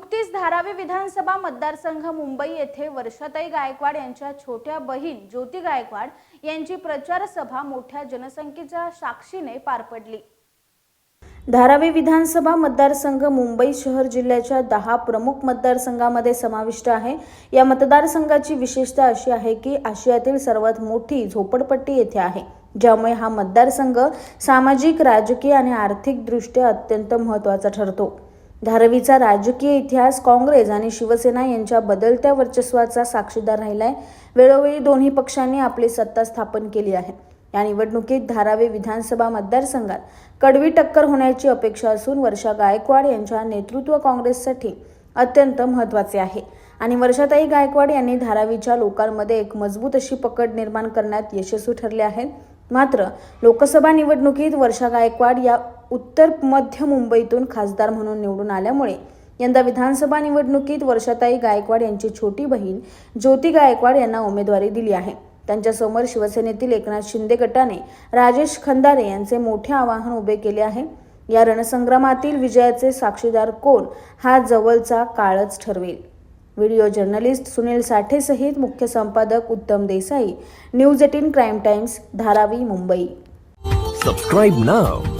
नुकतीच धारावी विधानसभा मतदारसंघ मुंबई येथे वर्षाताई गायकवाड यांच्या छोट्या बहीण ज्योती गायकवाड यांची प्रचार सभा मोठ्या जनसंख्येच्या साक्षीने पार पडली. धारावी विधानसभा मतदारसंघ मुंबई शहर जिल्ह्याच्या दहा प्रमुख मतदारसंघामध्ये समाविष्ट आहे. या मतदारसंघाची विशेषता अशी आहे की आशियातील सर्वात मोठी झोपडपट्टी येथे आहे. ज्यामुळे हा मतदारसंघ सामाजिक राजकीय आणि आर्थिकदृष्ट्या अत्यंत महत्त्वाचा ठरतो. धारावीचा राजकीय इतिहास काँग्रेस आणि शिवसेना यांच्या बदलत्या वर्चस्वाचा साक्षीदार राहिलाय. वेळोवेळी दोन्ही पक्षांनी आपली सत्ता स्थापन केली आहे. या निवडणुकीत धारावी विधानसभा मतदारसंघात कडवी टक्कर होण्याची अपेक्षा असून वर्षा गायकवाड यांच्या नेतृत्व काँग्रेससाठी अत्यंत महत्त्वाचे आहे. आणि वर्षाताई गायकवाड यांनी धारावीच्या लोकांमध्ये एक मजबूत अशी पकड निर्माण करण्यात यशस्वी ठरले आहेत. मात्र लोकसभा निवडणुकीत वर्षा गायकवाड या उत्तर मध्य मुंबईतून खासदार म्हणून निवडून आल्यामुळे यंदा विधानसभा निवडणुकीत वर्षाताई गायकवाड यांची छोटी बहीण ज्योती गायकवाड यांना उमेदवारी दिली आहे. त्यांच्यासमोर शिवसेनेतील एकनाथ शिंदे गटाने राजेश खंदारे यांचे मोठे आवाहन उभे केले आहे. या रणसंग्रामातील विजयाचे साक्षीदार कोण हा जवळचा काळच ठरवेल. व्हिडिओ जर्नलिस्ट सुनील साठे सहित मुख्य संपादक Uttam Desai News eighteen Crime Times Dharavi Mumbai. Subscribe नाव